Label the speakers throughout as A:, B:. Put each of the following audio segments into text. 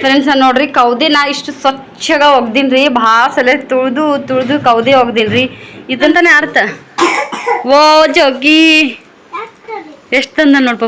A: Friends ನೋಡ್ರಿ, ಕೌದಿ ನಾ ಇಷ್ಟು ಸ್ವಚ್ಛಗ ಒಗ್ದೀನಿ ಭಾಳ ಸಲ ತುಳಿದು ತುಳಿದು ಕೌದಿ ಒಗ್ದೀನಿ ಇದಂತಾನೆ ಅರ್ಥ. ಓ ಜೋಗಿ ಎಷ್ಟು ತಂದ ನೋಡ್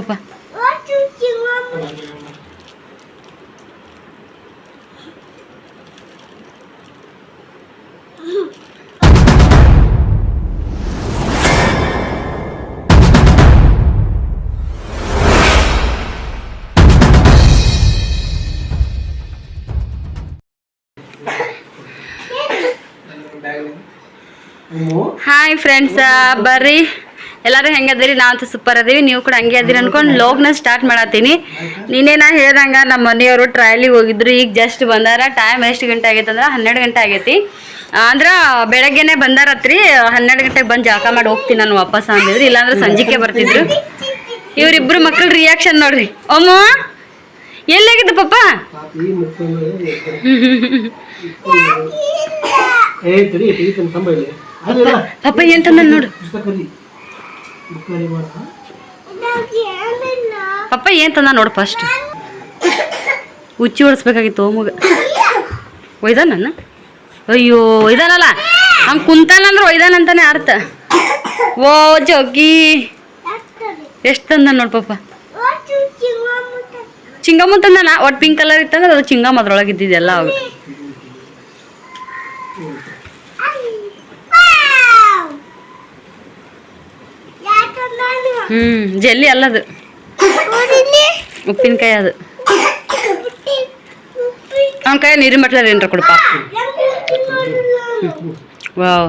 A: ಹಾಯ್ ಫ್ರೆಂಡ್ಸ್ ಬರ್ರಿ ಎಲ್ಲರೂ ಹೆಂಗದಿರಿ ನಾವಂತೂ ಸೂಪರ್ ಅದೀವಿ ನೀವು ಕೂಡ ಹಂಗೆ ಅದೀರಿ ಅನ್ಕೊಂಡು ಲೋಗ್ನ ಸ್ಟಾರ್ಟ್ ಮಾಡತ್ತೀನಿ ನಿನ್ನೆ ನಾ ಹೇಳ್ದಂಗ ನಮ್ಮ ಮನೆಯವರು ಟ್ರಯಲಿಗೆ ಹೋಗಿದ್ರು ಈಗ ಜಸ್ಟ್ ಬಂದಾರ ಟೈಮ್ ಎಷ್ಟು ಗಂಟೆ ಆಗೈತೆ ಅಂದ್ರೆ ಹನ್ನೆರಡು ಗಂಟೆ ಆಗೈತಿ ಅಂದ್ರೆ ಬೆಳಗ್ಗೆನೆ ಬಂದಾರತ್ರಿ ಹನ್ನೆರಡು ಗಂಟೆಗೆ ಬಂದು ಜಾಕ ಮಾಡಿ ಹೋಗ್ತೀನಿ ನಾನು ವಾಪಸ್ ಅಂದಿದ್ರು ಇಲ್ಲಾಂದ್ರೆ ಸಂಜಿಕೆ ಬರ್ತಿದ್ರು ಇವರಿಬ್ರು ಮಕ್ಕಳ ರಿಯಾಕ್ಷನ್ ನೋಡ್ರಿ ಅಮ್ಮ ಎಲ್ಲಾಗಿದ್ದು ಪಾಪ
B: ಪಾಪಿ ಮುಕ್ಕೊಂಡು ಏ ತಡಿ ತೆಗಿತಾನೆ ತಂಬ ಇಲ್ಲಿ ಅಲ್ಲ
A: ಪಾಪ ಏನ್ ತಂದ ನೋಡು ಪಪ್ಪ ಏನ್ ತಂದ ನೋಡು ಫಸ್ಟ್ ಉಚ್ಚಿ ಹೊಡಿಸ್ಬೇಕಾಗಿತ್ತು ಮಗ. ಒಯ್ದಾನ ಅಯ್ಯೋ ಒಯ್ದಾನಲ್ಲ? ಹಂಗೆ ಕುಂತಾನಂದ್ರೆ ಒಯ್ದಾನಂತಾನೆ ಅರ್ಥ. ಓ ಜೋಗಿ ಎಷ್ಟು ತಂದ ನೋಡು ಪಪ್ಪ ಚಿಂಗಮ್ಮ ತಂದಾನ ಒಟ್ಟು ಪಿಂಕ್ ಕಲರ್ ಇತ್ತಂದ್ರೆ ಅದು ಚಿಂಗಮ್ಮ ಅದ್ರೊಳಗೆ ಇದ್ದಿದ್ದೆಲ್ಲ ಅವಾಗ ಹ್ಮ್ ಜೆಲ್ಲಿ ಅಲ್ಲದು ಉಪ್ಪಿನಕಾಯಿ ಅದು ಅವನ ಕೈ ನೀರಿನ ಬಟ್ಲ ಏನ್ರ ಕೊಡಪ್ಪ ವಾವ್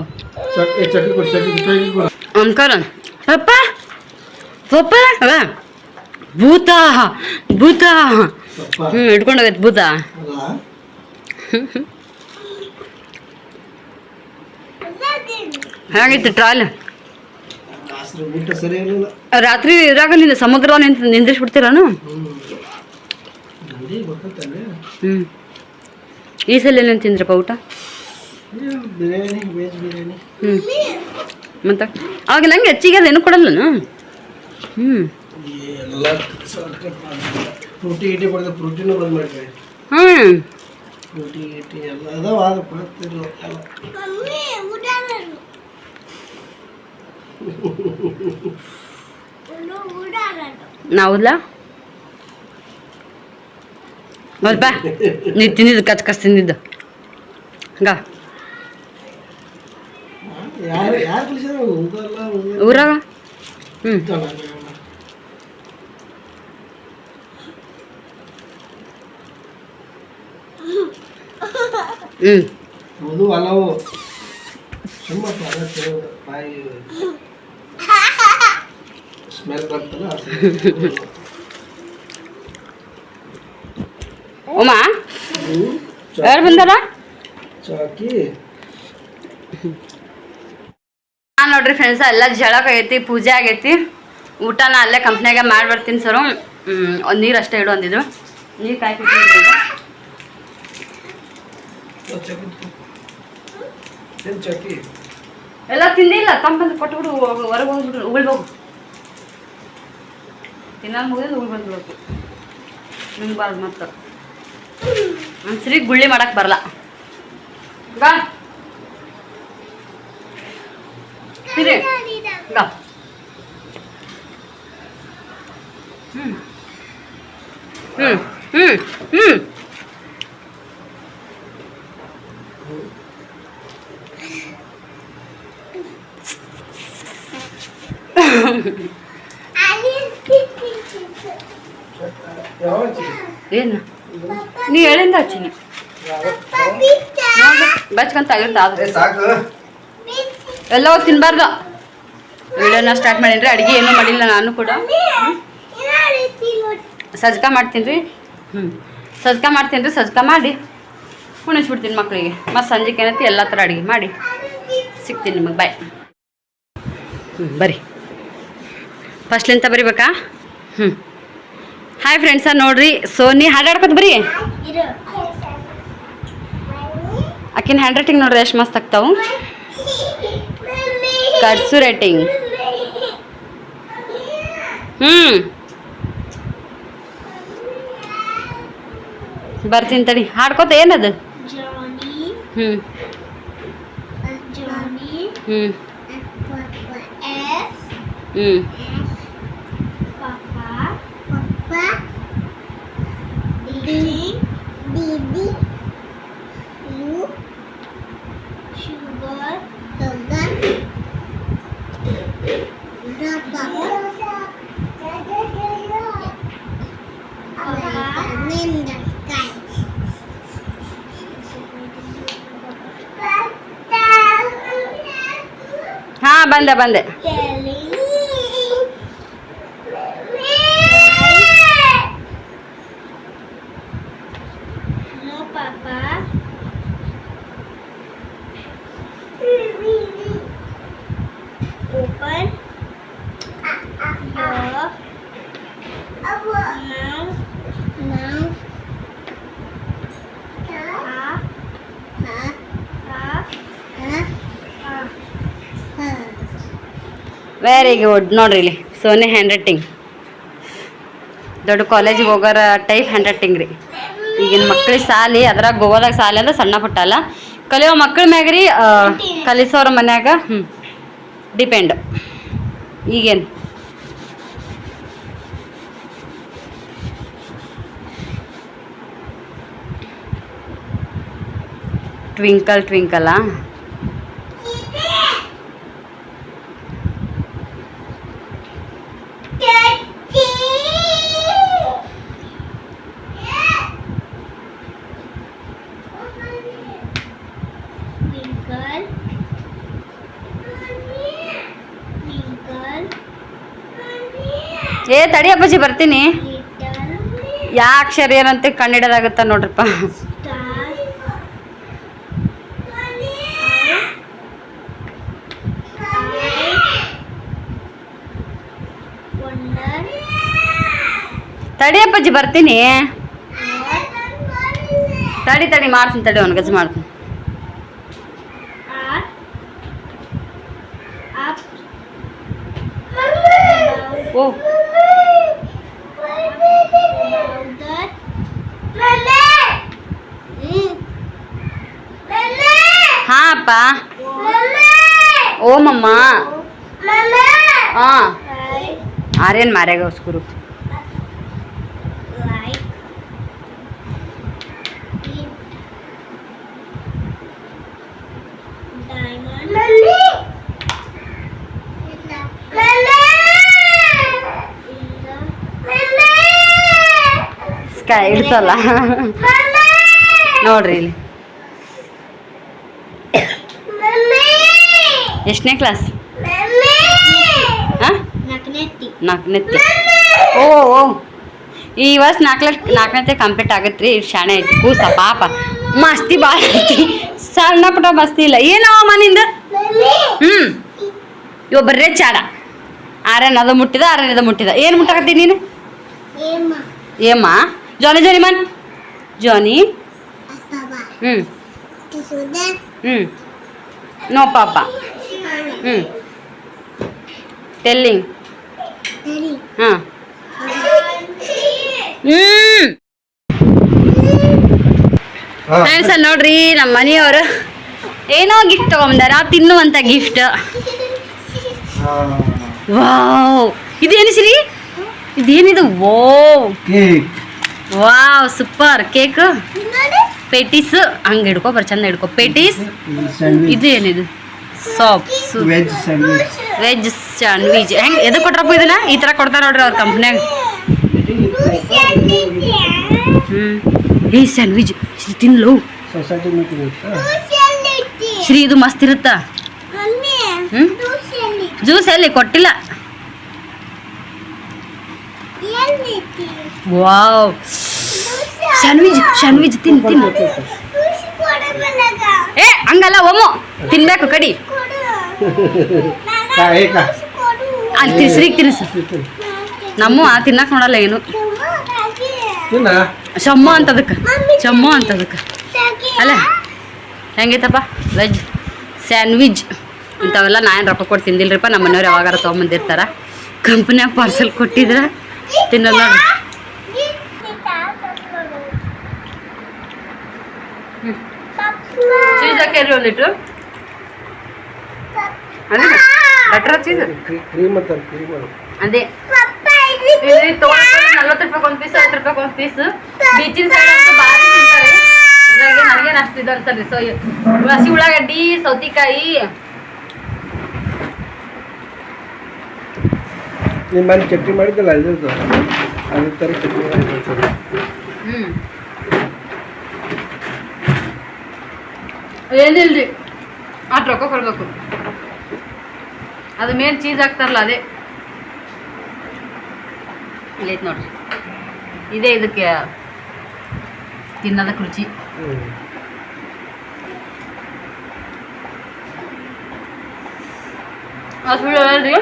A: ಅಂಕಲ್ ಪಪ್ಪ ಪಪ್ಪ ಭೂತ ಭೂತ ಹ್ಞೂ ಇಟ್ಕೊಂಡು ಹೋಗೈತೆ ಭೂತ ಹೇಗಿತ್ತು ಟ್ರಾಲ್
B: ಹೆಸರು ಊಟ ಸರಿ ಇರಲಿಲ್ಲ
A: ರಾತ್ರಿ ಇದಾಗ ನಿನ್ನ ಸಮುದ್ರ ನಿಂತ ನಿಂದ್ರಿಸ್ಬಿಡ್ತೀರಾನು?
B: ಹ್ಞೂ
A: ಈ ಸಲ ಏನೇನು ತಿಂದ್ರಪ್ಪ ಊಟ? ಹ್ಞೂ ಮತ್ತೆ? ಅವಾಗ ನಂಗೆ ಹೆಚ್ಚಿಗೆ ಅದೇನು ಕೊಡಲ್ಲನು?
B: ಹ್ಮ್.
A: ಹ್ಞೂ
B: ಪ್ರೋಟಿ ಗೀಟಿ ಎಲ್ಲ ಅದಾವ ಆದ್ರೆ ಬರ್ತಿಲ್ಲ ಎಲ್ಲ
A: ನಾವುಲ್ಲ ಸ್ವಲ್ಪ ನೀ ತಿಂದಿದ್ದು ಕಚ್ ಕಚ್ ತಿಂದಿದ್ದು. ಹಂಗ. ಊರಾಗ? ಹ್ಞೂ ಹ್ಞೂ
B: ಅದು ಅಲ್ಲವು ಸುಮ್ಮ ಪದ ತಿನ್ನೋದು ಬಾಯಿ ಸ್ಮೆಲ್ ಬರ್ತಲ್ಲ
A: ಉಮ್ಮ ಯಾರು ಬಂದಾರ?
B: ಚಾಕಿ.
A: ನಾನು ನೋಡ್ರಿ ಫ್ರೆಂಡ್ಸ್ ಎಲ್ಲ ಜಳಕ ಆಗೈತಿ ಪೂಜೆ ಆಗೈತಿ. ಊಟನ ಅಲ್ಲೇ ಕಂಪ್ನಿಯಾಗ ಮಾಡಿ ಬರ್ತೀನಿ ಸರು. ಒಂದು ನೀರು ಅಷ್ಟೇ ಇಡು ಅಂದಿದ್ರು. ನೀರು ಎಲ್ಲ ತಿಂದಿಲ್ಲ ತಂಪಂದು ಕೊಟ್ಬಿಡು ಹೊರಗೆ ಹೋಗ್ಬಿಡು ಉಗುಳ್ಬೋಗು ತಿನ್ನೋದು ಮುಗಿದ್ರೆ ಉಗುಳ್ ಬಂದ್ಬಿಡ್ಬೇಕು ನುಂಗ್ಬಾರ್ದು ಮತ್ತೆ. ಸರಿ ಗುಳ್ಳಿ ಮಾಡಕ್ ಬರಲ್ಲ ಗಾ. ಸರಿ ಗಾ. ಹ್ಞೂ ಹ್ಞೂ ಹ್ಞೂ ಹ್ಞೂ
B: ಯಾವ ಚಾಕಿ
A: ಏನು? ನೀ ಹೇಳಿಂದ ಹಚ್ಚಿನಿ? ಬಚ್ಕೊಂತ ಆಗಿರ್ತ
B: ಸಾಕು.
A: ಎಲ್ಲವೂ ತಿನ್ಬಾರ್ದು. ವಿಡಿಯೋನ ಸ್ಟಾರ್ಟ್ ಮಾಡೀನಿ ಅಡುಗೆ ಏನೂ ಮಾಡಿಲ್ಲ ನಾನು ಕೂಡ. ಸಜ್ಕ ಮಾಡ್ತೀನಿ ರೀ ಹ್ಞೂ ಸಜ್ಕ ಮಾಡ್ತೀನಿ ರೀ ಸಜ್ಕ ಮಾಡಿ. ಉಣಿಸ್ಬಿಡ್ತೀನಿ ಮಕ್ಕಳಿಗೆ ಮತ್ತು ಸಂಜೆಗೆ ಏನೈತಿ ಎಲ್ಲ ಥರ ಅಡುಗೆ ಮಾಡಿ. ಸಿಗ್ತೀನಿ ನಿಮಗೆ ಬಾಯ್. ಹ್ಞೂ ಬರ್ರಿ. ಫಸ್ಟ್ಲಿಂತ ಬರಿಬೇಕಾ? ಹ್ಞೂ ಹಾಯ್ ಫ್ರೆಂಡ್ಸ ನೋಡ್ರಿ. ಸೋನಿ ಹಾಡಾಡ್ಕೊತ ಬರೀ. ಆಕಿನ ಹ್ಯಾಂಡ್ ರೈಟಿಂಗ್ ನೋಡ್ರಿ ಎಷ್ಟು ಮಸ್ತ್ ಆಗ್ತಾವು. ಕರ್ಸು ರೈಟಿಂಗ್ ಹ್ಞೂ ಬರ್ತೀನಿ ತಡಿ. ಹಾಡ್ಕೋತ ಏನದು?
C: ಹ್ಮ್.
A: ಹ್ಞೂ
C: ಹ್ಮ್. ಹ್ಮ್
A: ಹ್ಞೂ
C: Papa, Papa. Didi. Didi. You. Sugar. Sugar. Rubber. Papa. Name the sky. हाँ बंद बंद
A: ವೆರಿ ಗುಡ್ ನೋಡ್ರಿ ಇಲ್ಲಿ ಸೋನೆ ಹ್ಯಾಂಡ್ ರೈಟಿಂಗ್ ದೊಡ್ಡ ಕಾಲೇಜಿಗೆ ಹೋಗೋರ ಟೈಪ್ ಹ್ಯಾಂಡ್ ರೈಟಿಂಗ್ ರೀ. ಈಗಿನ ಮಕ್ಳಿಗೆ ಸಾಲಿ, ಅದ್ರಾಗ ಗೋವಾದಾಗ ಸಾಲಿ ಅಂದ್ರೆ ಸಣ್ಣ ಪುಟ್ಟ ಅಲ್ಲ. ಕಲಿಯೋ ಮಕ್ಳ ಮ್ಯಾಗ ರೀ ಕಲಿಸೋರ ಮನ್ಯಾಗ ಹ್ಞೂ ಡಿಪೆಂಡ್ ಈಗೇನು? ಟ್ವಿಂಕಲ್ ಟ್ವಿಂಕಲಾ ಏ, ತಡಿ ಅಪ್ಪಾಜಿ, ಬರ್ತೀನಿ. ಯಾ ಅಕ್ಷರ ಏನಂತ ಕಂಡಿಡೋದಾಗುತ್ತ ನೋಡ್ರಪ್ಪ. ತಡಿ ಅಪ್ಪಾಜಿ, ಬರ್ತೀನಿ. ತಡಿ ತಡಿ, ಮಾಡ್ತೀನಿ ತಡಿ ಅವ್ನು ಗಜ ಮಾಡ್ತೀನಿ. ಹಾ ಅಪ್ಪ. ಓಮಮ್ಮ. ಹಾ. ಆರ್ಯನ್ ಮಾರ್ಯಾಗ ಉಸ್ಕುರು
C: Like. It. Diamond.
A: ಸ್ಕೈ ಇಡ್ಸಲ್ಲ ನೋಡ್ರಿ ಇಲ್ಲಿ. ಎಷ್ಟನೇ ಕ್ಲಾಸ್ ಹಾಂ? ಓ ಓ ಈ ವರ್ಷ ನಾಲ್ಕನೇ ನಾಲ್ಕನೇತೆ ಕಂಪ್ಲೀಟ್ ಆಗತ್ತೆ ರೀ ಶಾಣೆ ಐತಿ. ಕೂಸ, ಪಾಪ. ಮಸ್ತಿ ಭಾಳ ಐತಿ. ಸಣ್ಣ ಪುಟ್ಟ ಮಸ್ತಿ ಇಲ್ಲ. ಏನವ ಮನಿಂದ? ಹ್ಞೂ ಇವ ಬರ್ರೇ ಚಾಡ. ಆರ್ಯನ್ ಅದ ಮುಟ್ಟಿದ, ಆರ್ಯನ್ ಅದ ಮುಟ್ಟಿದ. ಏನು ಮುಟ್ಟಾಕತ್ತಿ ನೀನು. ಏಮ್ಮ ಜೋನಿ ಜೋನಿ ಮನ್. ಜೋನಿ. ಹ್ಞೂ. ಹ್ಞೂ ನೋ ಪಾಪ. ಹ್ಞೂ ಟೆಲ್ಲಿಂಗ್. ಹಾಂ. ಹ್ಞೂ ಅಲ್ಲಿ ನೋಡ್ರಿ ನಮ್ಮ ಮನೆಯವರು ಏನೋ ಗಿಫ್ಟ್ ತಗೊಂಡಾರ ತಿನ್ನುವಂತ ಗಿಫ್ಟ್ ವಾವ್ ಇದೇನು ಶ್ರೀ ಇದೇನಿದು? ಓ
B: cake
A: wow super cake patties ಹಂಗೆ ಹಿಡ್ಕೊ ಬರ್ ಚಂದ ಹಿಡ್ಕೊ. ಪೇಟೀಸ್ ಇದು ಏನಿದು? ಸಾಪ್
B: ವೆಜ್ ಸ್ಯಾಂಡ್ವಿಚ್
A: ವೆಜ್ ಸ್ಯಾಂಡ್ವಿಚ್ ಹೆಂಗೆ ಎದು ಕೊಟ್ರಪ್ಪ ಇದನ್ನ? ಈ ಥರ ಕೊಡ್ತಾರೆ ನೋಡ್ರಿ ಅವ್ರ ಕಂಪ್ನ್ಯಾಗ ಹ್ಞೂ ಏ ಸ್ಯಾಂಡ್ವಿಚ್ ಶ್ರೀ ತಿನ್ಲು. ಶ್ರೀ ಇದು ಮಸ್ತ್ ಇರುತ್ತಾ? ಜ್ಯೂಸ್ ಎಲ್ಲಿ? ಕೊಟ್ಟಿಲ್ಲ. ವಾವ್. ಸ್ಯಾಂಡ್ವಿಚ್ ಸ್ಯಾಂಡ್ವಿಚ್ ತಿನ್ ತಿನ್. ಏ ಹಂಗಲ್ಲ ಒಮ್ಮು. ತಿನ್ಬೇಕು ಕಡಿ. ಅಲ್ಲಿ ತಿನ್ಸ್ರಿಗೆ ತಿನ್ಸು. ನಮ್ಮ ತಿನ್ನಕ್ ನೋಡಲ್ಲ ಏನು. ಶಮ್ಮ ಅಂತದಕ್ಕೆ. ಶಮ್ಮ ಅಂತದಕ್ಕೆ. ಅಲ್ಲ ಹೆಂಗೈತಪ್ಪ? ವೆಜ್ ಸ್ಯಾಂಡ್ವಿಚ್ ಇಂಥವೆಲ್ಲ ನಾನು ರೊಕ್ಕ ಕೊಟ್ಟು ತಿಂದಿಲ್ರಿಪ್ಪ. ನಮ್ಮ ಮನೆಯವ್ರು ಯಾವಾಗಾರ ತೊಗೊಂಬಂದಿರ್ತಾರ. ಕಂಪ್ನಿಯಾಗ ಪಾರ್ಸಲ್ ಕೊಟ್ಟಿದ್ರೆ ತಿನ್ನಲ್ಲ ಚೀಸ್ ಹಾಕಿರಿ ಒಂದು ಬಟ್ರ್ ಚೀಸ್
B: ಕ್ರೀಮ್ ಅಂತ ಕ್ರೀಮ್
A: ಅದೇ. ಇಲ್ಲಿ ತಗೊಂಡ್ರೆ ನಲ್ವತ್ತು ರೂಪಾಯಿ ಒಂದು ಪೀಸ್ ಐವತ್ತು ರೂಪಾಯಿ ಒಂದು ಪೀಸ್ ಬೀಚಿನ ಸೈಡ್ ಅಂತೂ ಭಾರಿ ತಿಂತಾರೆ. ಇದ್ರಾಗೆ ನನಗೇನು ಅಷ್ಟು ಇದು ಅನ್ಸಲ್ಲ ಸೊ ಹಸಿ ಉಳ್ಳಾಗಡ್ಡಿ ಸೌತಿಕಾಯಿ.
B: ನಿಮ್ಮ ಮನೆ ಚಟ್ನಿ ಮಾಡಿದ್ದಲ್ಲ ಇದ್ರದ್ದು ಅದೇ ಥರ ಚಟ್ನಿ ಮಾಡಿದ್ದೆ
A: ಹ್ಮ್. ಏನಿಲ್ರಿ? ಆ ರೊಕ್ಕ ಕೊಡ್ಬೇಕು. ಅದು ಮೇನ್ ಚೀಸ್ ಹಾಕ್ತಾರಲ್ಲ ಅದೇ. ಇಲ್ಲೈತೆ ನೋಡ್ರಿ. ಇದೇ ಇದಕ್ಕೆ ತಿನ್ನೋದಕ್ಕೆ ರುಚಿ. ಹಾಸ್ಪಿಟಲ್ ಅಲ್ರಿ.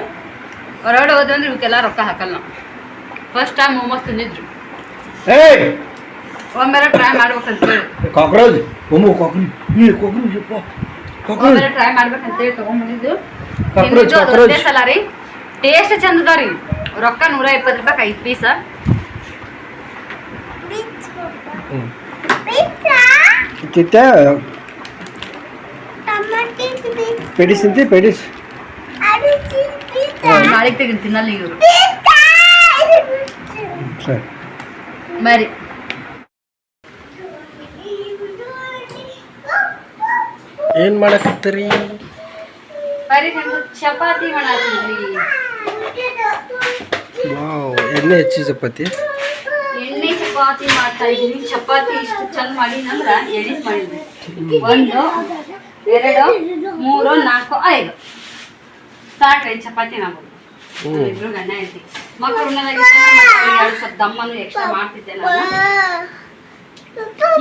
A: ಹೊರಗಡೆ ಹೋದ್ರೆ ಇವಕ್ಕೆಲ್ಲ ರೊಕ್ಕ ಹಾಕಲ್ಲ ನಾವು. ಫಸ್ಟ್ ಟೈಮ್ ಮೊಮೋಸ್ ತಿಂದಿದ್ರು.
B: ಒಮ್ಮೆ
A: ಒಮ್ಮೆಲೆ ಟ್ರೈ ಮಾಡ್ಬೇಕಂತ ಹೇಳಿ.
B: ಕಾಕ್ರೋಚ್ ಒಮ್ಮೆ ಕಾಕ್ರೋಚ್ ಕಾಕ್ರೋಚ್ ಕಾಕ್ರೋಚ್.
A: ಟ್ರೈ ಮಾಡ್ಬೇಕಂತೇಳಿ ತಗೊಂಡ್ಬಂದಿದ್ದು ನಿಜ ಅದು ಒಂದೇ ಸಲ ರೀ ಟೇಸ್ಟ್ ಚಂದದ ರೀ ರೊಕ್ಕ ನೂರ ಇಪ್ಪತ್ತು ರೂಪಾಯಿ ಐದು ಪೀಸ
C: ಕಿತ್ತ
B: ಪೆಡಿಸ್ ಅಂತ ಪೆಡಿಸ್
A: ನಾಳೆಗೆ ತೆಗೆದು ತಿನ್ನಲ್ಲ ಇವರು
B: ಸರಿ
A: మరి
B: ಏನು ಮಾಡಕತ್ತೀರಿ
A: ಬರಿ ಚಪಾತಿ ಮಾಡತ್ತೀವಿ
B: ವಾವ್ ಎಣ್ಣೆ ಹೆಚ್ಚಿ ಚಪಾತಿ?
A: ಎಣ್ಣೆ ಚಪಾತಿ ಮಾಡ್ತಾ ಇದ್ದೀನಿ. ಚಪಾತಿ ಇಷ್ಟು ಚಂದ ಮಾಡಿನಂದ್ರ ಎಣ್ಣೆ ಮಾಡಿದ್ವಿ. ಒಂದು ಎರಡು ಮೂರು ನಾಲ್ಕು ಐದು. ಸಾಕ್ರಿ ಚಪಾತಿ ನಾವು. ಇಬ್ರು ಗಂಡ ಐತಿ ಮಕ್ಕಳು ಉಣ್ಣೋದಾಗ ಎರಡು ಸ್ವಲ್ಪ ದಮ್ಮನು ಎಕ್ಸ್ಟ್ರಾ ಮಾಡ್ತಿದ್ದೆ ನಾನು.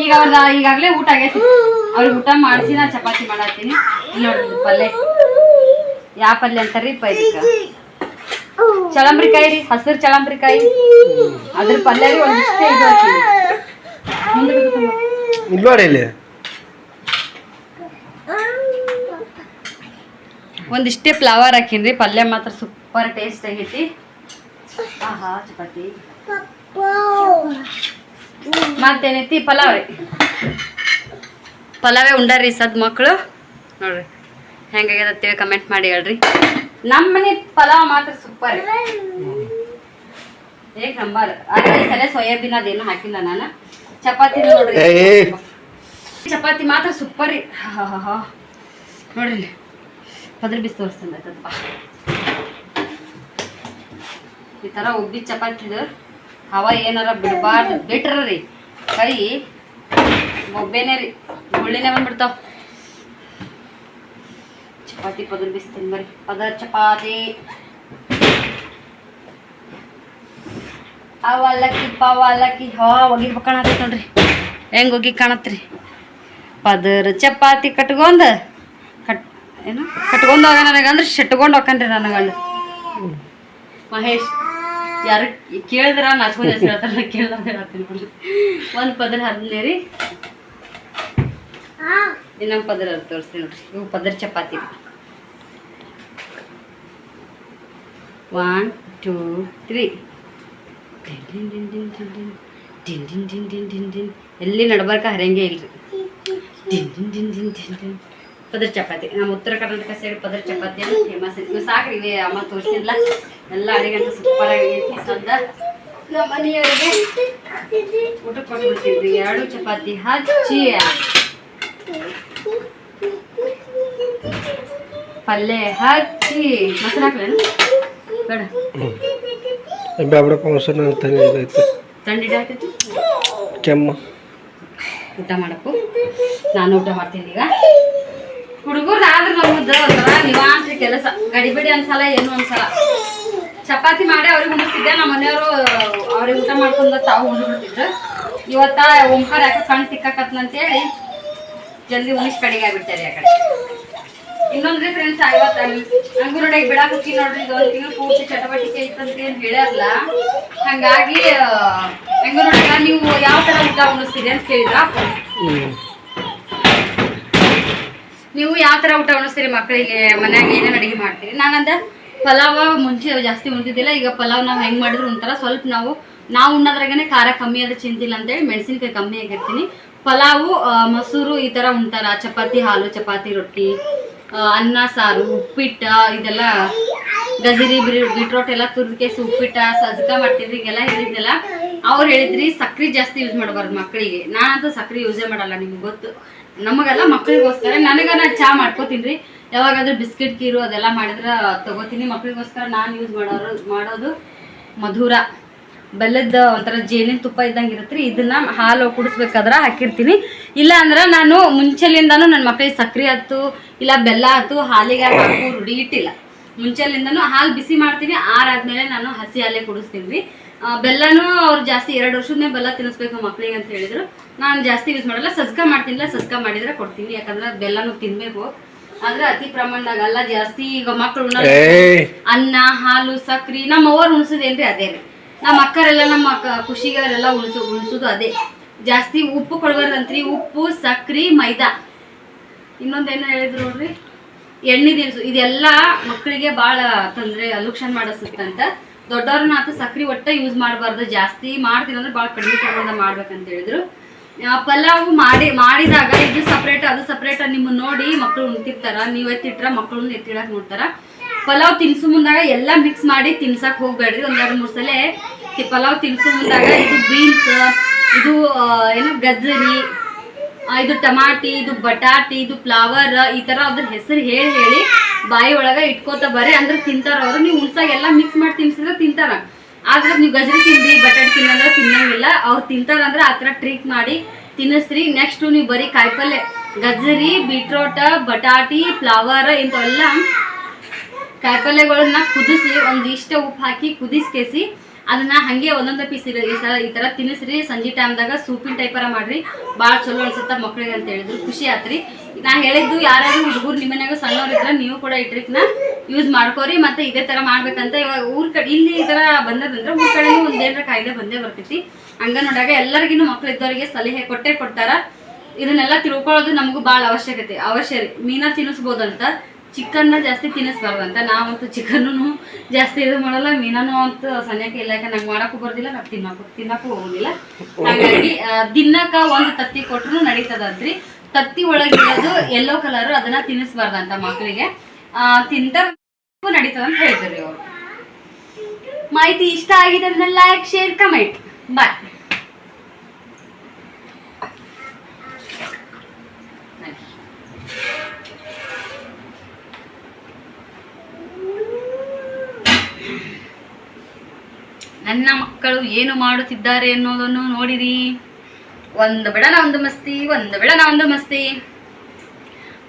A: ಈಗ ಅವ್ರ ಈಗಾಗಲೇ ಊಟ ಆಗೈತಿ. ಅವ್ರಿಗೆ ಊಟ ಮಾಡಿಸಿ ನಾ ಚಪಾತಿ ಮಾಡತ್ತೀನಿ ನೋಡ್ರಿ ಪಲ್ಯ ಯಾವ ಪಲ್ಯ ಅಂತಾರ್ರಿ? ಪೈರಿಕ ಚಳಂಬ್ರಿಕಾಯಿ ರೀ ಹಸಿರು ಚಳಂಬ್ರಿಕಾಯಿ. ಅದ್ರ ಪಲ್ಯ ರೀ ಒಂದಿಷ್ಟೇ ಇದು
B: ಇಲ್ಲಿ ನೋಡಿ ಇಲ್ಲಿ?
A: ಒಂದಿಷ್ಟೇ ಫ್ಲವರ್ ಹಾಕಿನ್ರಿ ಪಲ್ಯ ಮಾತ್ರ ಸೂಪರ್ ಟೇಸ್ಟ್ ಆಗೈತಿ. ಆಹಾ ಚಪಾತಿ. ಮತ್ತೇನೈತಿ ಪಲಾವ್ ರೀ. ಪಲಾವೇ ಉಂಡಾರಿ ಸದ್ ಮಕ್ಕಳು ನೋಡ್ರಿ. ಹೆಂಗಾಗ್ಯದ ಅಂತೇಳಿ ಕಮೆಂಟ್ ಮಾಡಿ ಹೇಳ್ರಿ. ನಮ್ಮ ಮನೆ ಪಲಾವ್ ಮಾತ್ರ ಸೂಪರ್ ಏಕ್ ನಂಬರ್. ಸೋಯಾಬೀನ್ ಅದೇನು ಹಾಕಿಲ್ಲ ನಾನು. ಚಪಾತಿ ನೋಡ್ರಿ. ಚಪಾತಿ ಮಾತ್ರ ಸೂಪರ್ ರೀ. ನೋಡ್ರಿ. ಪದ್ರ ಬಿಸಿ ತೋರಿಸ್ತಂದ ಈ ಥರ ಉಬ್ಬಿ ಚಪಾತಿ ಹವಾ ಏನಾರ ಬಿಡಬಾರ್ದು. ಬಿಟ್ರ ರೀ. ಕೈ ಮೊಬ್ಬೆನೇ ರೀ. ಗುಳ್ಳಿನೇ ಬಂದ್ಬಿಡ್ತಾವ. ಚಪಾತಿ ಪದರ್ ಬಿಸ್ತೀನಿ ಬರ್ರಿ ಪದರ್ ಚಪಾತಿ ಅವಲಕ್ಕಿ ಪವಲಕ್ಕಿ ಹಾ ಹೋಗಿ ಕಾಣತೈತಿ ನೋಡ್ರಿ ಹೆಂಗ್ ಹೋಗಿ ಕಾಣತ್ರಿ ಪದರ್ ಚಪಾತಿ ಕಟ್ಕೊಂಡ್ ಕಟ್ ಏನು ಕಟ್ಕೊಂಡು ಹೋಗ ನನಗಂದ್ರೆ ಶೆಟ್ಕೊಂಡ್ ಹೋಗ್ರಿ ನನ್ನ ಗಂಡ ಮಹೇಶ್ ಯಾರು ಕೇಳಿದ್ರ ನಾಚ್ಕೊಂಡ್ ಹೆಸರು ಹೇಳ್ತಾರ ಕೇಳಿದ್ರೆ ಹೇಳ್ತೀನಿ ಬಿಡ್ರಿ ಒಂದು ಪದರ್ ಹರಿದ್ನೇ ರೀ ಇನ್ನೊಂದು ಪದರ ತೋರಿಸ್ತೀನಿ ನೋಡ್ರಿ ಇವು ಪದರ ಚಪಾತಿ ರೀ ಒನ್ ಟೂ ತ್ರೀ ಡಿನ್ ಡಿನ್ ಡಿನ್ ಡಿನ್ ಡಿನ್ ಡಿನ್ ಎಲ್ಲಿ ನಡ್ಬಾರ್ಕ ಹರಂಗೆ ಇಲ್ರಿ ಡಿನ್ ಡಿನ್ ಡಿನ್ ಡಿನ್ ಡಿನ್ ಡಿನ್ ಪದರ್ ಚಪಾತಿ ನಮ್ಮ ಉತ್ತರ ಕರ್ನಾಟಕ ಸೈಡ್ ಪದರ್ ಚಪಾತಿ ಅಂತ ಫೇಮಸ್ ಐತಿ ಸಾಕ್ರಿ ಇವೇ ಅಮ್ಮ ತೋರಿಸಿಲ್ಲ ಎಲ್ಲ ಅಡಿಗೆ ಅಂತ ಸೂಪರ್ ಆಗಿ ಸದ್ದ ನಮ್ಮ ಮನೆಯವರಿಗೆ ಊಟಕ್ಕೆ ಕೊಟ್ಬಿಡ್ತೀವಿ ಎರಡು ಚಪಾತಿ ಹಚ್ಚಿ ಪಲ್ಯ ಹಚ್ಚಿ ಮೊಸರು ಹಾಕ್ಲೇನು ಬೇಡ.
B: ಬ್ಯಾಬ್ರಪ್ಪ ಮೊಸರು ಅಂತಾನೆ ಇದೈತೆ
A: ತಂಡಿ ಹಾಕೈತಿ
B: ಕೆಮ್ಮ.
A: ಊಟ ಮಾಡಪ್ಪು. ನಾನು ಊಟ ಮಾಡ್ತೀನಿ ಈಗ. ಹುಡುಗರು ಆದ್ರೆ ನಮ್ಮದು ಒಂಥರ ನಿವಾಂತ ಕೆಲಸ. ಗಡಿಬಿಡಿ ಅನ್ಸಲ್ಲ ಏನು ಅನ್ಸಲ್ಲ ಚಪಾತಿ ಮಾಡಿ ಅವ್ರಿಗೆ ಉಣಿಸ್ತಿದ್ದೆ ನಮ್ಮ ಮನೆಯವರು ಅವ್ರಿಗೆ ಊಟ ಮಾಡ್ಕೊಂಡ ತಾವು ಉಂಡ್ಬಿಡ್ತಿದ್ರು ಇವತ್ತ ಓಂಕಾರ ಯಾಕೆ ಕಣ್ ತಿಕ್ಕಾಕತ್ನಂತೇಳಿ ಜಲ್ದಿ ಉಣಿಸ್ ಕಡೆಗೆ ಆಗ್ಬಿಡ್ತಾರೆ ಆ ಕಡೆ. ಇನ್ನೊಂದ್ರಿ ಫ್ರೆಂಡ್ಸ್ ಇವತ್ತ ಅಂಗನವಾಡಿಗೆ ಬಿಡಾಕ್ ಹೋಗಿ ನೋಡ್ರಿ, ಇದು ಒಂದು ತಿಂಗಳು ಪೂರ್ತಿ ಚಟುವಟಿಕೆ ಇತ್ತಂತ ಏನು ಹೇಳಲ್ಲ ಹಂಗಾಗಿ ಅಂಗನವಾಡಿಗ ನೀವು ಯಾವ ತರ ಊಟ ಉಣಿಸ್ತೀರಿ ಅಂತ ಕೇಳಿದ್ರ? ನೀವು ಯಾವ ತರ ಊಟ ಉಣಿಸ್ತೀರಿ ಮಕ್ಕಳಿಗೆ? ಮನ್ಯಾಗ ಏನೇನು ಅಡಿಗೆ ಮಾಡ್ತೀರಿ? ನಾನಂದ ಪಲಾವ ಮುಂಚೆ ಜಾಸ್ತಿ ಉಣ್ತಿದ್ದಿಲ್ಲ, ಈಗ ಪಲಾವ್ ನಾವು ಹೆಂಗೆ ಮಾಡಿದ್ರು ಒಂಥರ ಸ್ವಲ್ಪ ನಾವು ನಾವು ಉಣ್ಣದ್ರಾಗನೆ ಖಾರ ಕಮ್ಮಿ ಆದ್ರೆ ಚಿಂತಿಲ್ಲ ಅಂತೇಳಿ ಮೆಣಸಿನ್ಕಾಯಿ ಕಮ್ಮಿ ಆಗಿರ್ತೀನಿ. ಪಲಾವು ಮೊಸರು ಈ ಥರ ಉಣ್ತಾರ ಚಪಾತಿ ಹಾಲು, ಚಪಾತಿ ರೊಟ್ಟಿ ಅನ್ನ, ಸಾರು, ಉಪ್ಪಿಟ್ಟ, ಇದೆಲ್ಲ ಗಜರಿ ಬೀಟ್ರೋಟ್ ಎಲ್ಲ ತುರ್ದಕೇಸಿ ಉಪ್ಪಿಟ್ಟ, ಸಜ್ಕ ಮಾಡ್ತಿದ್ರಿ, ಈಗೆಲ್ಲ ಹೇಳಿದ್ನಲ್ಲ, ಅವ್ರು ಹೇಳಿದ್ರಿ ಸಕ್ರಿ ಜಾಸ್ತಿ ಯೂಸ್ ಮಾಡಬಾರ್ದು ಮಕ್ಕಳಿಗೆ ನಾನಂತೂ ಸಕ್ರಿ ಯೂಸೇ ಮಾಡಲ್ಲ, ನಿಮ್ಗೆ ಗೊತ್ತು. ನಮಗೆಲ್ಲ ಮಕ್ಕಳಿಗೋಸ್ಕರ ನನಗ ನಾ ಚಾ ಮಾಡ್ಕೋತೀನಿ ರೀ. ಯಾವಾಗಾದ್ರೂ ಬಿಸ್ಕಿಟ್ ಕೀರು ಅದೆಲ್ಲ ಮಾಡಿದ್ರೆ ತಗೋತೀನಿ. ಮಕ್ಕಳಿಗೋಸ್ಕರ ನಾನು ಯೂಸ್ ಮಾಡೋರು, ಮಾಡೋದು ಮಧುರ. ಬೆಲ್ಲದ ಒಂಥರ ಜೇನಿನ ತುಪ್ಪ ಇದ್ದಂಗೆ ಇರುತ್ತೆ ರೀ ಇದನ್ನ ಹಾಲು ಕುಡಿಸ್ಬೇಕಾದ್ರೆ ಹಾಕಿರ್ತೀನಿ. ಇಲ್ಲ ಅಂದ್ರೆ ನಾನು ಮುಂಚೆಲಿಂದನೂ ನನ್ನ ಮಕ್ಕಳಿಗೆ ಸಕ್ಕರೆ ಆಯ್ತು ಇಲ್ಲ ಬೆಲ್ಲ ಆಯ್ತು ಹಾಲಿಗೆ ಹಾಕು ರೂಢಿ ಇಟ್ಟಿಲ್ಲ. ಮುಂಚೆಲಿಂದನೂ ಹಾಲು ಬಿಸಿ ಮಾಡ್ತೀನಿ ಆರಾದ್ಮೇಲೆ ನಾನು ಹಸಿ ಹಾಲೇ ಕುಡಿಸ್ತೀನಿ. ರೀ ಬೆಲ್ಲನೂ ಅವ್ರು ಜಾಸ್ತಿ ಎರಡು ವರ್ಷದನೇ ಬೆಲ್ಲ ತಿನ್ನಿಸ್ಬೇಕು ಮಕ್ಕಳಿಗೆ ಅಂತ ಹೇಳಿದ್ರು. ನಾನು ಜಾಸ್ತಿ ಯೂಸ್ ಮಾಡಲ್ಲ ಸಜ್ಕ ಮಾಡ್ತೀನಿಲ್ಲ ಸಜ್ಕ ಮಾಡಿದ್ರೆ ಕೊಡ್ತೀನಿ. ಯಾಕಂದ್ರೆ ಬೆಲ್ಲನೂ ತಿನ್ಬೇಕು. ಅಂದ್ರೆ ಅತಿ ಪ್ರಮಾಣದಾಗ ಅಲ್ಲ ಜಾಸ್ತಿ ಈಗ ಮಕ್ಕಳು. ಅನ್ನ ಹಾಲು ಸಕ್ರಿ ನಮ್ಮ ಅವ್ರು ಉಣಿಸೋದೇನ್ರಿ ಅದೇ ರೀ ನಮ್ಮ ಅಕ್ಕರೆಲ್ಲ, ನಮ್ಮ ಅಕ್ಕ ಖುಷಿಗೆ ಅವರೆಲ್ಲ ಉಣಿಸು, ಉಣಿಸೋದು ಅದೇ. ಜಾಸ್ತಿ ಉಪ್ಪು ಕೊಡಬಾರ್ದಂತ್ರಿ. ಉಪ್ಪು, ಸಕ್ರಿ, ಮೈದಾ. ಇನ್ನೊಂದೇನು ಹೇಳಿದ್ರು ನೋಡ್ರಿ? ಎಣ್ಣೆ ದಿನಸು. ಇದೆಲ್ಲ ಮಕ್ಕಳಿಗೆ ಭಾಳ ತೊಂದರೆ ಅಲುಕ್ಷನ್ ಮಾಡಿಸುತ್ತಂತ ದೊಡ್ಡವ್ರನ್ನ ಆತು ಸಕ್ರಿ ಒಟ್ಟ ಯೂಸ್ ಮಾಡಬಾರ್ದು. ಜಾಸ್ತಿ ಮಾಡ್ತೀನಿ ಅಂದ್ರೆ ಭಾಳ ಕಡಿಮೆ ಪ್ರಮಾಣ ಮಾಡ್ಬೇಕಂತ ಹೇಳಿದ್ರು. ಪಲಾವು ಮಾಡಿ, ಮಾಡಿದಾಗ ಇದು ಸಪ್ರೇಟ್ ಅದು ಸಪ್ರೇಟ್ ನಿಮ್ಮನ್ನ ನೋಡಿ ಮಕ್ಕಳು ಉಣ್ತಿರ್ತಾರ. ನೀವು ಎತ್ತಿಟ್ರ ಮಕ್ಕಳನ್ನ ಎತ್ತಿಡಕ್ ನೋಡ್ತಾರ. ಪಲಾವ್ ತಿನ್ಸು ಮುಂದಾಗ ಎಲ್ಲ ಮಿಕ್ಸ್ ಮಾಡಿ ತಿನ್ಸಕ್ ಹೋಗ್ಬೇಡ್ರಿ. ಒಂದೆರಡು ಮೂರು ಸಲ ಪಲಾವ್ ತಿನ್ಸು ಮುಂದಾಗ ಇದು ಬೀನ್ಸ್ ಇದು ಏನು ಗಜ್ಜರಿ ಇದು ಟಮಾಟಿ, ಇದು ಬಟಾಟಿ, ಇದು ಫ್ಲವರ್ ಈ ತರ ಅದ್ರ ಹೆಸರು ಹೇಳಿ ಹೇಳಿ ಬಾಯಿ ಒಳಗ ಇಟ್ಕೋತ ಬರ್ರಿ. ಅಂದ್ರೆ ತಿಂತಾರ ಅವರು. ನೀವು ಉಣ್ಸಾಗ ಎಲ್ಲ ಮಿಕ್ಸ್ ಮಾಡಿ ತಿನ್ಸಿದ್ರೆ ತಿಂತಾರ. ಆದ್ರೆ ನೀವು ಗಜ್ರಿ ತಿನ್ರಿ ಬಟಾಟಿ ತಿನ್ನಂದ್ರೆ ತಿನ್ನಂಗಿಲ್ಲ. ಅವ್ರು ತಿಂತಾರ ಅಂದ್ರೆ ಆ ಥರ ಟ್ರೀಟ್ ಮಾಡಿ ತಿನ್ನಿಸ್ರಿ. ನೆಕ್ಸ್ಟ್ ನೀವು ಬರೀ ಕಾಯಿಪಲ್ಲೆ, ಗಜ್ಜರಿ ಬೀಟ್ರೋಟ ಬಟಾಟಿ ಫ್ಲವರ್ ಇಂಥವೆಲ್ಲ ಕಾಯಿಪಲ್ಯಗಳನ್ನ ಕುದಿಸಿ ಒಂದು ಇಷ್ಟ ಉಪ್ಪು ಹಾಕಿ ಕುದಿಸ್ಕೇಸಿ, ಅದನ್ನ ಹಂಗೆ ಒಂದೊಂದು ಪೀಸ್ ಈ ಸಲ ಈ ತರ ತಿನ್ನಿಸ್ರಿ. ಸಂಜೆ ಟೈಮ್ದಾಗ ಸೂಪಿನ ಟೈಪರ ಮಾಡ್ರಿ. ಭಾಳ ಚಲೋ ಅನ್ಸುತ್ತ ಮಕ್ಳಿಗೆ ಅಂತ ಹೇಳಿದ್ರು. ಖುಷಿ ಆತ್ರಿ. ನಾ ಹೇಳಿದ್ದು ಯಾರ್ಯಾರು ಹುಡುಗರು ನಿಮ್ಮ ಮನ್ಯಾಗ ಸಣ್ಣವ್ರು ನೀವು ಕೂಡ ಈ ಟ್ರಿಕ್ನ ಯೂಸ್ ಮಾಡ್ಕೋರಿ. ಮತ್ತೆ ಇದೇ ತರ ಮಾಡ್ಬೇಕಂತ ಇವಾಗ ಊರ್ ಕಡೆ, ಇಲ್ಲಿ ಈ ತರ ಬಂದದಂದ್ರೆ ಊರ್ ಕಡೆನೂ ಒಂದೇನ್ರ ಕಾಯಿಲೆ ಬಂದೇ ಬರ್ತೈತಿ. ಹಂಗ ನೋಡಾಗ ಎಲ್ಲರಿಗಿನೂ ಮಕ್ಳು ಇದ್ದವರಿಗೆ ಸಲಹೆ ಕೊಟ್ಟೇ ಕೊಡ್ತಾರ. ಇದನ್ನೆಲ್ಲ ತಿಳ್ಕೊಳ್ಳೋದು ನಮಗೂ ಭಾಳ ಅವಶ್ಯಕತೆ. ಅವಶ್ಯ ರೀ. ಮೀನ ತಿನ್ನಿಸ್ಬೋದಂತ. ಚಿಕನ್ನ ಜಾಸ್ತಿ ತಿನ್ನಿಸ್ಬಾರ್ದಂತ ನಾವಂತೂ ಚಿಕನ್ನು ಜಾಸ್ತಿ ಇದು ಮಾಡಲ್ಲ ಮೀನೂ ಅಂತೂ ಸನ್ಯಕ್ಕೆ ಇಲ್ಲ ಯಾಕೆ ನಂಗೆ ಮಾಡಕ್ಕೂ ಬರೋದಿಲ್ಲ, ನಾವು ತಿನ್ನಕ್ಕೂ ತಿನ್ನಕ್ಕೂ ಹೋಗೋದಿಲ್ಲ. ಹಾಗಾಗಿ ದಿನಕ್ಕ ಒಂದು ತತ್ತಿ ಕೊಟ್ಟರು ನಡೀತದ್ರಿ ತತ್ತಿ ಒಳಗಿರೋದು ಎಲ್ಲೋ ಕಲರ್ ಅದನ್ನ ತಿನ್ನಿಸ್ಬಾರ್ದಂತ ಮಕ್ಕಳಿಗೆ ತಿಂತ ನಡೀತದ ಅಂತ ಹೇಳ್ತಾರೆ ಅವರು ಮಾಹಿತಿ ಇಷ್ಟ ಆಗಿದೆ ಅಂದ್ರೆ ಲೈಕ್ ಶೇರ್ ಕಮೆಂಟ್ ಬಾಯ್ ನನ್ನ ಮಕ್ಕಳು ಏನು ಮಾಡುತ್ತಿದ್ದಾರೆ ಅನ್ನೋದನ್ನು ನೋಡಿರಿ. ಒಂದು ಬಿಡನ ಒಂದು ಮಸ್ತಿ, ಒಂದು ಬಿಡನ ಒಂದು ಮಸ್ತಿ.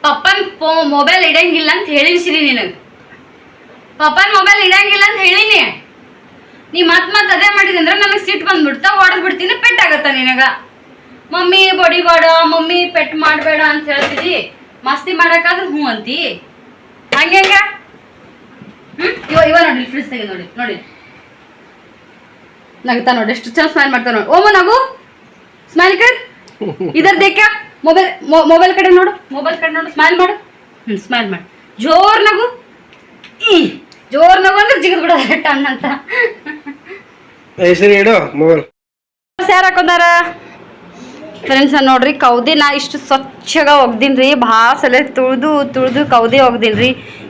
A: ಪಪ್ಪನ್ ಫೋ ಮೊಬೈಲ್ ಇಡಂಗಿಲ್ಲ ಅಂತ ಹೇಳಿಸಿರಿ ನಿನಗೆ. ಪಪ್ಪನ್ ಮೊಬೈಲ್ ಇಡಂಗಿಲ್ಲ ಅಂತ ಹೇಳಿನಿ. ನೀ ಮತ್ ಮತ್ ಅದೇ ಮಾಡಿದೆ ಅಂದ್ರೆ ನನಗೆ ಸಿಟ್ಟು ಬಂದ್ಬಿಡ್ತಾ, ಹೊಡೆದ್ ಬಿಡ್ತೀನಿ ಪೆಟ್ಟಾಗತ್ತ ನಿನಗ. ಮಮ್ಮಿ ಬಡಿಬೇಡ ಮಮ್ಮಿ ಪೆಟ್ ಮಾಡಬೇಡ ಅಂತ ಹೇಳ್ತಿದಿ. ಮಸ್ತಿ ಮಾಡಕ್ಕಾದ್ರೆ ಹ್ಞೂ ಅಂತಿ. ಹಂಗೆ ಹಂಗ ಹ್ಮ್? ಇವ ಇವ ನೋಡಿ ಫ್ರಿಜ್ ತೆಗೆದು ನೋಡಿ ನೋಡಿ. ನಗ್ತಾ ನೋಡಿ ಎಷ್ಟು ಚೆನ್ನಾಗಿ ಸ್ಮೈಲ್ ಮಾಡ್ತಾ ನೋಡಿ. ಓಮ ನಗು ಸ್ಮೈಲ್ ಕರ್ ಇದರ್ ದೇಖ ಮೊಬೈಲ್ ಮೊಬೈಲ್ ಕಡೆ ನೋಡು ಮೊಬೈಲ್ ಕಡೆ ನೋಡು ಸ್ಮೈಲ್ ಮಾಡು. ಹ್ಞೂ ಸ್ಮೈಲ್ ಮಾಡು. ಜೋರ್ ನಗು. ಈ ಜೋರ್ ನಗು ಅಂದ್ರೆ ಜಿಗಿದ್ ಬಿಡೋದು ಟನ್ ಅಂತ.
B: ಹೆಸರು ಇಡು ಮೊಬೈಲ್.
A: ಯಾರು ಹಾಕೊಂಡಾರ? ಫ್ರೆಂಡ್ಸ್ ನೋಡ್ರಿ ಕೌದಿ ನಾ ಇಷ್ಟು ಸ್ವಚ್ಛಗ ಒಗ್ದೀನಿ ರೀ ಭಾಳ ಸಲ ತುಳಿದು ತುಳಿದು ಕೌದಿ ಒಗ್ದೀನಿ ರೀ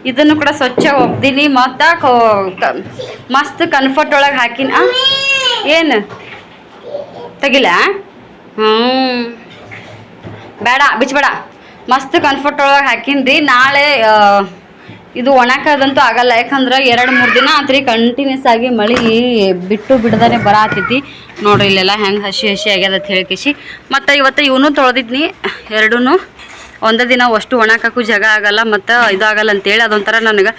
A: ಇದನ್ನು ಕೂಡ ಸ್ವಚ್ಛ ಒಗ್ದೀನಿ ಮತ್ತು ಮಸ್ತ್ ಕನ್ಫರ್ಟ್ ಒಳಗೆ ಹಾಕಿನ? ಏನು? ತೆಗಿಲ? ಹ್ಞೂ ಬೇಡ, ಬಿಚ್ಬೇಡ. ಮಸ್ತ್ ಕನ್ಫರ್ಟ್ ಒಳಗೆ ಹಾಕಿನ್ರಿ. ನಾಳೆ ಇದು ಒಣಕದಂತೂ ಆಗಲ್ಲ. ಯಾಕಂದ್ರೆ ಎರಡು, ಮೂರು ದಿನ ಆತ್ರಿ ಕಂಟಿನ್ಯೂಸ್ ಆಗಿ ಮಳೆ ಬಿಟ್ಟು ಬಿಡದಾನೆ ಬರಾತೈತಿ. ನೋಡ್ರಿ ಇಲ್ಲೆಲ್ಲ ಹೆಂಗೆ ಹಸಿ ಹಸಿ ಆಗ್ಯದ ಅಂತ ಹೇಳಿಕಿಸಿ ಮತ್ತು ಇವತ್ತು ಇವನು ತೊಳೆದಿದ್ನಿ ಎರಡೂ ಒಂದೇ ದಿನ ಅಷ್ಟು ಒಣಕಾಕು ಜಾಗ ಆಗಲ್ಲ ಮತ್ತು ಇದಾಗಲ್ಲ ಅಂತೇಳಿ ಅದೊಂಥರ ನನಗೆ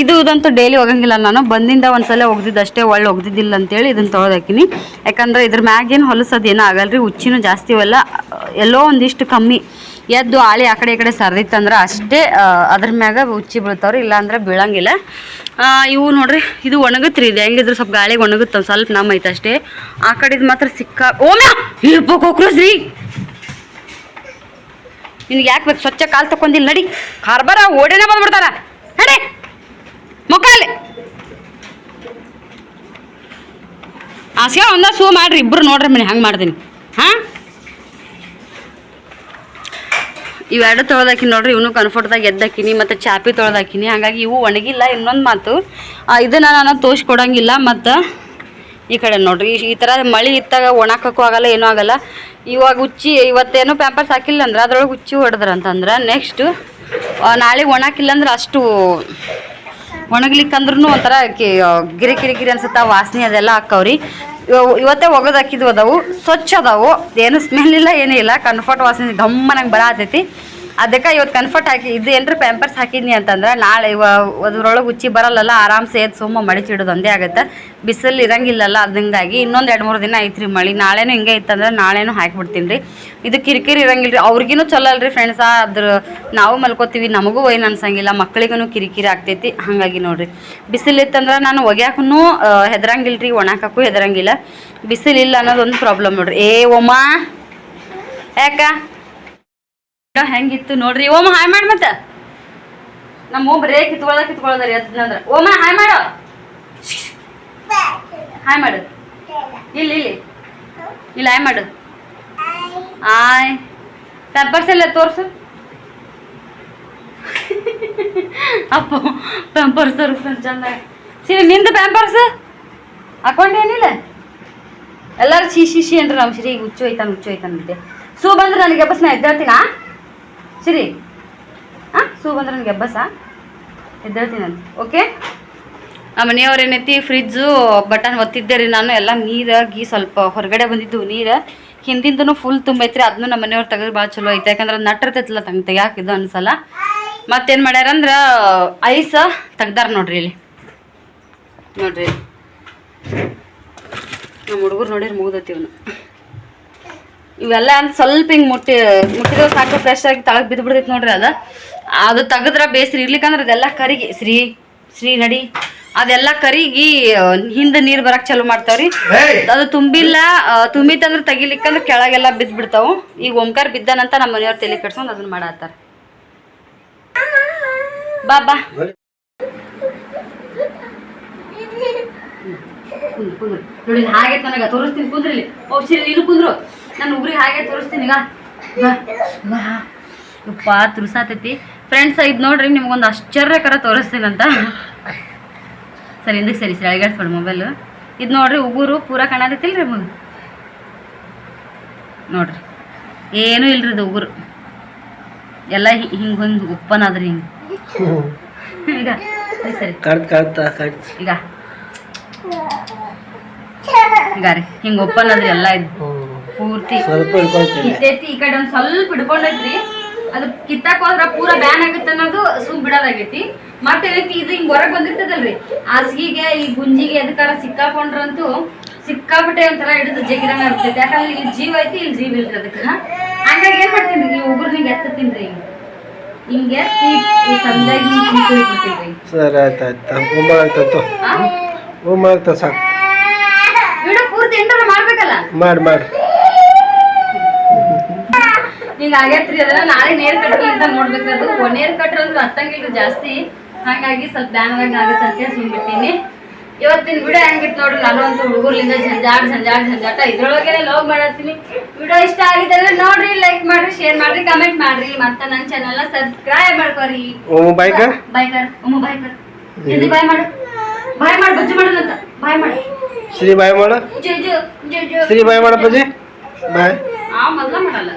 A: ಇದು ಇದಂತೂ ಡೈಲಿ ಹೋಗಂಗಿಲ್ಲ. ನಾನು ಬಂದಿಂದ ಒಂದ್ಸಲ ಒಗ್ದಿದ್ದು ಅಷ್ಟೇ, ಒಳ್ಳೆ ಒಗ್ದಿದ್ದಿಲ್ಲ ಅಂತೇಳಿ ಇದನ್ನು ತೊಳೆದಾಕಿನಿ. ಯಾಕಂದ್ರೆ ಇದ್ರ ಮ್ಯಾಗೇನು ಹೊಲಸೋದು ಏನೂ ಆಗಲ್ರಿ ಉಚ್ಚಿನೂ ಜಾಸ್ತಿ ಇವೆಲ್ಲ ಎಲ್ಲೋ ಒಂದಿಷ್ಟು ಕಮ್ಮಿ. ಎದ್ದು ಆಳಿ ಆ ಕಡೆ ಈ ಕಡೆ ಸರ್ದಿತ್ತಂದ್ರೆ ಅಷ್ಟೇ ಅದ್ರ ಮ್ಯಾಗ ಉಚ್ಚಿ ಬೀಳ್ತಾವ್ರಿ, ಇಲ್ಲಾಂದ್ರೆ ಬೀಳಂಗಿಲ್ಲ. ಇವು ನೋಡ್ರಿ, ಇದು ಒಣಗತ್ರಿ ಇದು ಹೆಂಗಿದ್ರು ಸ್ವಲ್ಪ ಗಾಳಿಗೆ ಒಣಗುತ್ತೆ ಸ್ವಲ್ಪ ನಮ್ಮ ಐತೆ ಅಷ್ಟೇ ಆ ಕಡೆದು ಮಾತ್ರ ಸಿಕ್ಕ ಓಮ್ಯಾ! ಇಪ್ಪ ಕೊಕ್ರೋಸ್ರಿ ನಿನ್ಗೆ ಯಾಕೆ ಬೇಕು? ಸ್ವಚ್ಛ ಕಾಲು ತಕೊಂಡಿಲ್ಲ ನಡಿ. ಕಾರ್ಬಾರ ಓಡೇನೆ ಬಂದ್ಬಿಡ್ತಾರ. ನಡಿ. ಮೊಕ್ಕಲ್ಲಿ ಆಸೆ ಒಂದ ಸೂ ಮಾಡ್ರಿ, ಇಬ್ರು ನೋಡ್ರಿ ಮನೆ, ಹಂಗೆ ಮಾಡ್ತೀನಿ. ಹಾಂ? ಇವೆರಡು ತೊಳೆದಾಕಿನಿ ನೋಡ್ರಿ, ಇವನು ಕಂಫರ್ಟ್ದಾಗ ಎದ್ದಾಕಿನಿ, ಮತ್ತು ಚಾಪಿ ತೊಳೆದಾಕಿನಿ. ಹಾಗಾಗಿ ಇವು ಒಣಗಿಲ್ಲ ಇನ್ನೊಂದು ಮಾತು. ಇದನ್ನ ನಾನು ತೋರಿಸ್ಕೊಡಂಗಿಲ್ಲ, ಮತ್ತು ಈ ಕಡೆ ನೋಡ್ರಿ, ಈ- ಥರ ಮಳೆ ಇತ್ತಾಗ ಒಣಕಕ್ಕೂ ಆಗಲ್ಲ, ಏನೂ ಆಗಲ್ಲ. ಇವಾಗ ಉಚ್ಚಿ ಇವತ್ತೇನು ಪ್ಯಾಂಪರ್ಸ್ ಹಾಕಿಲ್ಲ ಅಂದ್ರೆ ಅದ್ರೊಳಗೆ ಉಚ್ಚಿ ಹೊಡೆದ್ರ ಅಂತಂದ್ರೆ ನೆಕ್ಸ್ಟ್ ನಾಳೆ ಒಣಾಕಿಲ್ಲ ಅಂದ್ರೆ ಅಷ್ಟು ಒಣಗ್ಲಿಕ್ಕಂದ್ರೂ ಒಂಥರ ಗಿರಿ ಕಿರಿ ಗಿರಿ ಅನ್ಸುತ್ತ, ವಾಸನೆ ಅದೆಲ್ಲ ಹಾಕವ್ರಿ. ಇವ- ಇವತ್ತೇ ಒಗದು ಹಾಕಿದ್ವು ಅದಾವು, ಸ್ವಚ್ಛ ಅದಾವು, ಏನು ಸ್ಮೆಲ್ ಇಲ್ಲ, ಏನೂ ಇಲ್ಲ ಕಂಫರ್ಟ್ ವಾಸನೆ ಗಮ್ಮನಂಗೆ ಬರತೈತಿ. ಅದಕ್ಕೆ ಇವತ್ತು ಕನ್ಫರ್ಟ್ ಹಾಕಿ, ಇದು ಏನ್ರ ಪ್ಯಾಂಪರ್ಸ್ ಹಾಕಿದ್ನಿ ಅಂತಂದ್ರೆ, ನಾಳೆ ಇವ ಅದ್ರೊಳಗೆ ಉಚ್ಚಿ ಬರಲ್ಲಲ್ಲ, ಆರಾಮ್ ಸೇದ್ ಸುಮ್ಮ ಮಡಿಚಿಡೋದು ಒಂದೇ ಆಗುತ್ತೆ. ಬಿಸಿಲು ಇರಂಗಿಲ್ಲಲ್ಲ ಅದಂಗಾಗಿ ಇನ್ನೊಂದು ಎರಡು ಮೂರು ದಿನ ಐತ್ರಿ ಮಳೆ. ನಾಳೆನೂ ಹಿಂಗೆ ಇತ್ತಂದ್ರೆ ನಾಳೆನೂ ಹಾಕಿಬಿಡ್ತೀನಿ ರೀ ಇದು ಕಿರಿಕಿರಿ ಇರಂಗಿಲ್ಲ ರೀ ಅವ್ರಿಗಿನೂ ಚಲೋ ಅಲ್ರಿ ಫ್ರೆಂಡ್ಸ ಅದ್ರ ನಾವು ಮಲ್ಕೋತೀವಿ, ನಮಗೂ ಏನು ಅನ್ಸಂಗಿಲ್ಲ. ಮಕ್ಳಿಗೂ ಕಿರಿಕಿರಿ ಆಗ್ತೈತಿ. ಹಾಗಾಗಿ ನೋಡ್ರಿ. ಬಿಸಿಲು ಇತ್ತಂದ್ರೆ ನಾನು ಒಗ್ಯಾಕೂ ಹೆದರಂಗಿಲ್ಲ ರೀ ಒಣಾಕಕ್ಕೂ ಹೆದರಂಗಿಲ್ಲ. ಬಿಸಿಲಿಲ್ಲ ಅನ್ನೋದೊಂದು ಪ್ರಾಬ್ಲಮ್ ನೋಡ್ರಿ. ಏ, ಒಮ್ಮ. ಯಾಕ? ಹೆಂಗಿತ್ತು ನೋಡ್ರಿ. ಓಮ, ಹಾಯ್ ಮಾಡಿ ಮತ್ತೆ. ನಮ್ಮ ಬರೇ ಕಿತ್ಕೊಳ್ದ, ಕಿತ್ಕೊಳ್ದ್ರಿ ಅದ್ನಂದ್ರ ಓಮ, ಹಾಯ್ ಮಾಡು. ಹಾಯ್ ಮಾಡು. ಇಲ್ಲಿ ಇಲ್ಲಿ. ಇಲ್ಲಿ, ಹಾಯ್ ಮಾಡು. ಹಾಯ್. ಪೆಂಪರ್ಸ್ ಎಲ್ಲ ತೋರ್ಸು. ಅಪ್ಪ ಪೆಂಪರ್ಸ್ ತೋರಿಸ್ ಚಂದ ಸರಿ, ನಿಂದು ಪ್ಯಾಂಪರ್ಸ್ ಹಾಕೊಂಡೇನಿಲ್ಲ ಎಲ್ಲರೂ ಶಿ ಶಿ ಶಿ ಅಂದ್ರೆ ನಮ್ಮ ಶ್ರೀ ಹುಚ್ಚು ಹೋಯ್ತಾನ ಹುಚ್ಚು ಹೋಯ್ತಾನ ಅಂತೆ. ಸೂ ಬಂದ್ರೆ ನನಗೆ ಬಸ್ ನಾ ಎದ್ದೇಳ್ತೀನಾ? ಸರಿ. ಹಾಂ ಸೂ ಬಂದ್ರೆ ನನಗೆ ಎಬ್ಬಸ ಎದ್ದೇಳ್ತೀನಂತ ಓಕೆ ಆ, ಮನೆಯವ್ರು ಏನೈತಿ? ಫ್ರಿಜ್ಜು ಬಟನ್ ಒತ್ತಿದ್ದೆ ರೀ ನಾನು. ಎಲ್ಲ ನೀರಾಗಿ ಸ್ವಲ್ಪ ಹೊರಗಡೆ ಬಂದಿದ್ದು. ನೀರು ಹಿಂದಿಂದೂ ಫುಲ್ ತುಂಬೈತ್ರಿ. ಅದನ್ನು ನಮ್ಮ ಮನೆಯವ್ರು ತೆಗೆದು ಭಾಳ ಚಲೋ ಐತೆ. ಯಾಕಂದ್ರೆ ನಟ್ಟಿರ್ತೈತಲ್ಲ ತಂಗ್ ತೆಗಿಯಾಕೆ ಇದು ಅನ್ಸಲ್ಲ. ಮತ್ತೇನು ಮಾಡ್ಯಾರಂದ್ರೆ ಐಸ ತೆಗ್ದಾರ ನೋಡ್ರಿ ಇಲ್ಲಿ. ನೋಡ್ರಿ. ನಮ್ಮ ಹುಡುಗರು ನೋಡಿರಿ ಮುಗ್ದತಿ ಇವೆಲ್ಲ ಅಂತ ಸ್ವಲ್ಪ ಹಿಂಗೆ ಮುಟ್ಟಿ ಮುಟ್ಟಿದ್ರೆ ಸಾಕು ಫ್ರೆಶ್ ಆಗಿ ತಳಗ್ ಬಿದ್ದು ಬಿಡ್ತೈತಿ ನೋಡ್ರಿ ಅದು. ಅದು ತೆಗೆದ್ರ ಬೇಸ್ರಿ ಇರ್ಲಿಕ್ಕಂದ್ರೆ ಅದೆಲ್ಲ ಕರಿಗೆ. ಶ್ರೀ ಶ್ರೀ ನಡಿ. ಅದೆಲ್ಲ ಕರಿಗಿ ಹಿಂದೆ ನೀರು ಬರಕ್ ಚಾಲು ಮಾಡ್ತಾವ್ರಿ. ಅದು ತುಂಬಿಲ್ಲ ತುಂಬಿತ್ತಂದ್ರೆ ತೆಗಿಲಿಕ್ಕಂದ್ರೆ ಕೆಳಗೆಲ್ಲ ಬಿದ್ದು ಬಿಡ್ತಾವು ಈಗ ಓಂಕಾರ ಬಿದ್ದಾನಂತ ನಮ್ಮ ಮನೆಯವ್ರು ತಲೆ ಕೆಡ್ಸ್ಕೊಂಡು ಅದನ್ನ ಮಾಡತ್ತಾರ. ಬಾ ಬಾ. ನೋಡಿ ಹಾಗೆ ನನಗೆ ತೋರಿಸ್ತೀನಿ ಕುಂದ್ರಿ ಇಲ್ಲಿ ಓ ಸರಿ ನೀನು ಕುಂದ್ರು. ನಾನು ಉಗ್ರಿಗೆ ಹಾಗೆ ತೋರಿಸ್ತೀನಿ ಈಗ. ಯಪ್ಪ ತುರ್ಸಾತೈತಿ. ಫ್ರೆಂಡ್ಸ್ ಇದು ನೋಡ್ರಿ ನಿಮ್ಗೊಂದು ಆಶ್ಚರ್ಯಕರ ತೋರಿಸ್ತೀನಂತ. ಸರಿ ಹಿಂದಕ್ಕೆ ಸರಿ ಸರಿ ಅಳಗಾಡ್ಸ್ಬೇಡ ಮೊಬೈಲು ಇದು ನೋಡ್ರಿ ಉಗುರು ಪೂರ ಕಾಣತೈತಿಲ್ರಿ ಮಗು ನೋಡ್ರಿ. ಏನೂ ಇಲ್ರಿ ಇದು ಉಗುರು. ಎಲ್ಲ ಹಿಂಗೆ ಹಿಂಗೆ ಉಪ್ಪನ ಅದ್ರಿ ಹಿಂಗೆ. ಈಗ ಸರಿ ಈಗ. ಈಗ ರೀ ಹಿಂಗೆ ಒಪ್ಪನಾದ್ರಿ ಎಲ್ಲ ಇದು. ಪೂರ್ತಿ.
B: ಸ್ವಲ್ಪ ಹಿಡ್ಕೊಳ್ತೀನಿ.
A: ಕಿತ್ತೈತಿ ಈ ಕಡೆ ಒಂದ್ ಸ್ವಲ್ಪ ಹಿಡ್ಕೊಂಡೈತ್ರಿ. ಅದು ಕಿತ್ತಾಕ್ ಹೋದ್ರ ಪೂರ ಬ್ಯಾನ್ ಆಗುತ್ತೆ ಅನ್ನೋದು ಸುಮ್ ಬಿಡೋದಾಗೈತಿ. ಮತ್ತೇನೈತಿ ಇದು ಹಿಂಗ್ ಹೊರಗ್ ಬಂದಿರ್ತದಲ್ರಿ. ಹಾಸಿಗೆಗೆ ಈ ಗುಂಜಿಗೆ ಎದಕ್ಕಾರ ಸಿಕ್ಕಾಕೊಂಡ್ರಂತೂ ಸಿಕ್ಕಾಬಿಟ್ಟೆ ಒಂಥರ ಹಿಡಿದು ಜಗಿರಂಗ ಆಗ್ತೈತಿ ಯಾಕಂದ್ರೆ ಇಲ್ಲಿ ಜೀವ ಐತಿ ಇಲ್ಲಿ ಜೀವ ಇಲ್ರಿ ಅದಕ್ಕ. ಹಂಗಾಗಿ ಏನ್ ಮಾಡ್ತೀನಿ ಈ ಉಗುರ್ನಿಗೆ ನಿಂಗೆ ಹಿಂಗೆ ಈ ಸಂದಾಗಿ
B: ಸರಿ ಆಯ್ತು ಆಯ್ತು. ಸಾಕು.
A: ವಿಡಿಯೋ ಪೂರ್ತಿ ಎಂಟ್ರ ಮಾಡ್ಬೇಕಲ್ಲ?
B: ಮಾಡಿ ಮಾಡಿ.
A: ಈಗ ಆಗೈತ್ರಿ ಅದನ್ನ ನಾಳೆ ನೇರ್ ಅಂತ ನೋಡ್ಬೇಕ್ರಿ ಅದು ನೇರ್ ಕಟ್ರ ಅಂದ್ರೆ ಜಾಸ್ತಿ. ಹಾಗಾಗಿ ಸ್ವಲ್ಪ ಬ್ಯಾನ್ ಆಗುತ್ತೆ ಅಂತ ಸುಮ್ಬಿಟ್ಟಿನಿ ಇವತ್ತಿನ ವಿಡಿಯೋ ಹೆಂಗಿತ್ತು ನೋಡ್ರಿ? ನಾನು ಅಂತೂ ಹುಡುಗರ್ಲಿಂದ ಜಂಜಾಟ್ ಜಂಜಾಟ್ ಜಂಜಾಟ ಇದ್ರೊಳಗೆ ಲವ್ ಮಾಡತ್ತೀನಿ. ವಿಡಿಯೋ ಇಷ್ಟ ಆಗಿದ್ರೆ ನೋಡ್ರಿ ಲೈಕ್ ಮಾಡ್ರಿ ಶೇರ್ ಮಾಡ್ರಿ ಕಮೆಂಟ್ ಮಾಡ್ರಿ. ಮತ್ತೆ ನನ್ನ ಚಾನೆಲ್ ಸಬ್ಸ್ಕ್ರೈಬ್ ಮಾಡ್ಕೊರಿ.
B: ಬಾಯ್ಕ
A: ಬಾಯ್ ಜಲ್ದಿ ಮಾಡು. ಬಾಯ್ ಮಾಡು ಬಜ್ಜಿ ಮಾಡೋದಂತ ಬಾಯ್ ಮಾಡು.
B: ಶ್ರೀ ಬಾಯ್ ಮಾಡು.
A: ಜೋ ಜೋ ಜೋ ಜೋ.
B: ಶ್ರೀ ಬಾಯ್ ಮಾಡಪ್ಪಾಜಿ ಬಾಯ್.
A: ಆ ಮೊದ್ಲ ಮಾಡಲ್ಲ